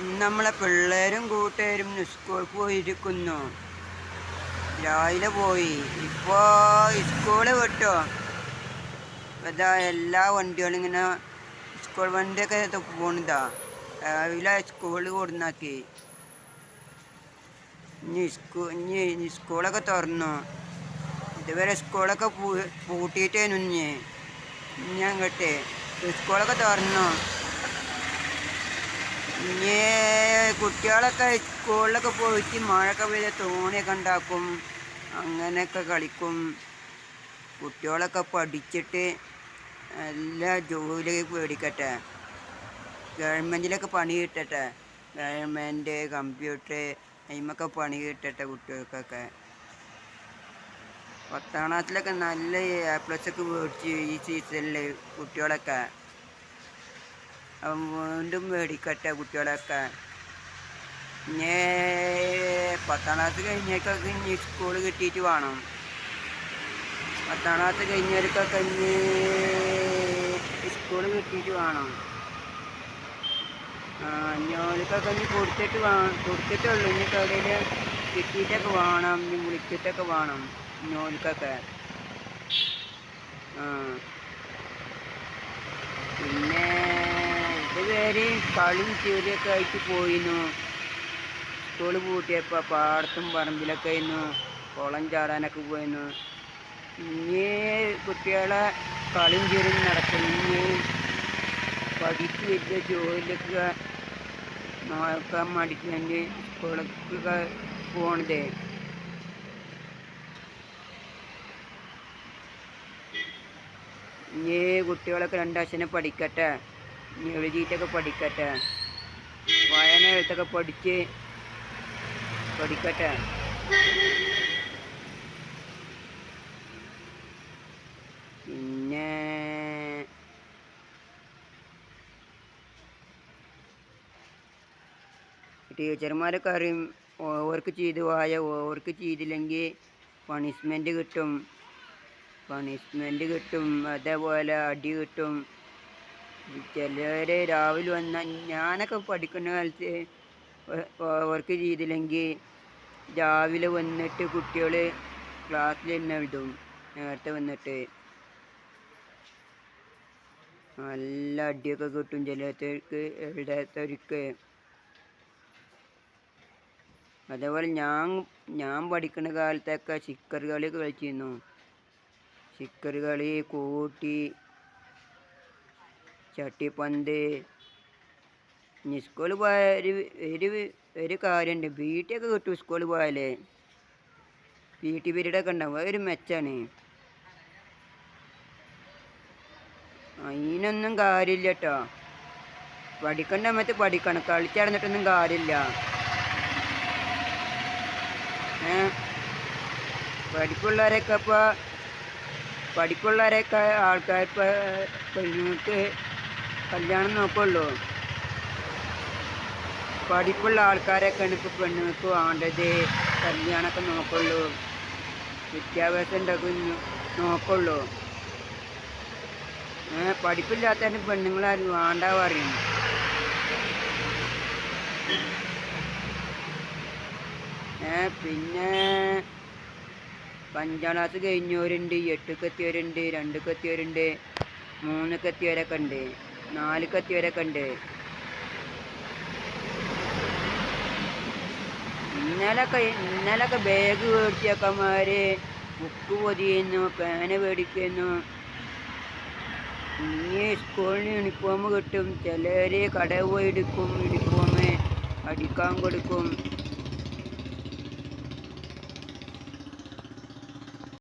നമ്മളെ പിള്ളേരും കൂട്ടുകാരും സ്കൂളിൽ പോയിരിക്കുന്നു. രാവിലെ പോയി. ഇപ്പോ സ്കൂൾ വിട്ടോ. അതാ എല്ലാ വണ്ടികളും ഇങ്ങനെ സ്കൂൾ വണ്ടിയൊക്കെ പോണതാ. രാവിലെ സ്കൂളിൽ കൊടുന്നാക്കി. ഇനി സ്കൂ ഇനി സ്കൂളൊക്കെ തുറന്നു. ഇതുവരെ സ്കൂളൊക്കെ പൂ പൂട്ടിയിട്ടേനു ഇനി. ഞാൻ അങ്ങോട്ട്. സ്കൂളൊക്കെ തുറന്നു. ഇനി കുട്ടികളൊക്കെ സ്കൂളിലൊക്കെ പോയിട്ട് മഴയൊക്കെ പെയ്ത തോണിയൊക്കെ ഉണ്ടാക്കും അങ്ങനെയൊക്കെ കളിക്കും. കുട്ടികളൊക്കെ പഠിച്ചിട്ട് എല്ലാ ജോലി മേടിക്കട്ടെ ഗവൺമെന്റിലൊക്കെ പണി കിട്ടട്ടെ. ഗവൺമെന്റ് കമ്പ്യൂട്ടർ അതിമൊക്കെ പണി കിട്ടട്ടെ കുട്ടികൾക്കൊക്കെ. പത്താം ക്ലാസ്സിലൊക്കെ നല്ല എ പ്ലസ് ഒക്കെ മേടിച്ച് ഈ സീസണിൽ കുട്ടികളൊക്കെ. വീണ്ടും മേടിക്കട്ടെ കുട്ടികളൊക്കെ. ഇനി പത്താം ക്ലാസ് കഴിഞ്ഞേക്കൊക്കെ ഇനി സ്കൂൾ കിട്ടിയിട്ട് വേണം. പത്താം ക്ലാസ് കഴിഞ്ഞവർക്കൊക്കെ ഇനി സ്കൂൾ കിട്ടിയിട്ട് വേണം. ഞോലിക്കൊക്കെ ഇനി കൊടുത്തിട്ട് വേണം കൊടുത്തിട്ടുള്ളൂ ഇനി കടയിൽ കിട്ടിയിട്ടൊക്കെ വേണം ഇനി വിളിച്ചിട്ടൊക്കെ വേണം ഞോലിക്കൊക്കെ പിന്നെ ഇതുവരെ കളിയും ചെറിയൊക്കെ ആയിട്ട് പോയിരുന്നു സ്കൂൾ പൂട്ടിയപ്പോൾ പാടത്തും പറമ്പിലൊക്കെ ആയിരുന്നു. കുളം ചാടാനൊക്കെ പോയിരുന്നു ഇനി കുട്ടികളെ കളിയും ചെറിയും നടക്കും ഇനി പഠിച്ച് വലിയ ജോലിയൊക്കെ നോക്കാൻ മടിച്ച് സ്കൂളൊക്കെ പോണതേ. ഇനി കുട്ടികളൊക്കെ രണ്ടാശനെ പഠിക്കട്ടെ. ഇനി എഴുതിയിട്ടൊക്കെ പഠിക്കട്ടെ. വായന എഴുത്തൊക്കെ പഠിച്ച് പഠിക്കട്ടെ. പിന്നെ ടീച്ചർമാരൊക്കെ അറിയും ഓവർക്ക് ചെയ്ത് പോയ ഓവർക്ക് ചെയ്തില്ലെങ്കിൽ പണിഷ്മെന്റ് കിട്ടും. പണിഷ്മെന്റ് കിട്ടും അതേപോലെ അടി കിട്ടും. ചിലർ രാവിലെ വന്ന ഞാനൊക്കെ പഠിക്കുന്ന കാലത്ത് വർക്ക് ചെയ്തില്ലെങ്കിൽ രാവിലെ വന്നിട്ട് കുട്ടികൾ ക്ലാസ്സിൽ തന്നെ വിടും. നേരത്തെ വന്നിട്ട്. നല്ല അടിയൊക്കെ കിട്ടും ചിലത്തേക്ക് എഴുതാത്തവർക്ക് അതേപോലെ ഞാൻ ഞാൻ പഠിക്കുന്ന കാലത്തൊക്കെ ചിക്കർ കളിയൊക്കെ കളിച്ചിരുന്നു. ചിക്കർ കളി കൂട്ടി ചട്ടിപ്പന്ത്. ഇനി സ്കൂളിൽ പോയ ഒരു ഒരു ഒരു കാര്യമുണ്ട് പി ടി ഒക്കെ കിട്ടും സ്കൂളിൽ പോയാലേ. പി ടി പീരീഡൊക്കെ ഉണ്ടാവും. അതൊരു മെച്ചാണ്. അതിനൊന്നും കാര്യമില്ല കേട്ടോ പഠിക്കേണ്ട സമയത്ത് പഠിക്കണം. കളിച്ചടന്നിട്ടൊന്നും കാര്യമില്ല ഏ? പഠിപ്പുള്ളവരൊക്കെ ഇപ്പോൾ പഠിപ്പുള്ളവരൊക്കെ ആൾക്കാർ ഇപ്പോൾ പെണ്ണുങ്ങൾക്ക് കല്യാണം നോക്കുള്ളൂ. പഠിപ്പുള്ള ആൾക്കാരൊക്കെയാണ് ഇപ്പോൾ പെണ്ണുങ്ങൾക്ക് വേണ്ടത് കല്യാണമൊക്കെ നോക്കുള്ളൂ. വിദ്യാഭ്യാസം ഉണ്ടാക്കും നോക്കുള്ളൂ. പഠിപ്പില്ലാത്തതിന് പെണ്ണുങ്ങളാരും വേണ്ട പറയും പിന്നെ അഞ്ചാം ക്ലാസ് കഴിഞ്ഞവരുണ്ട് എട്ടിക്ക് എത്തിയവരുണ്ട് രണ്ടിക്ക് എത്തിയവരുണ്ട് മൂന്നിക്ക് കത്തി വരെ കണ്ട് ഇന്നലൊക്കെ ഇന്നലൊക്കെ ബാഗ് വേടിച്ചക്കന്മാര് ബുക്ക് പൊതിയുന്നു പേന മേടിക്കുന്നു ഇനി സ്കൂളിന് യൂണിഫോം കിട്ടും. ചിലര് കട പോയി എടുക്കും യൂണിഫോം അടിക്കാൻ കൊടുക്കും.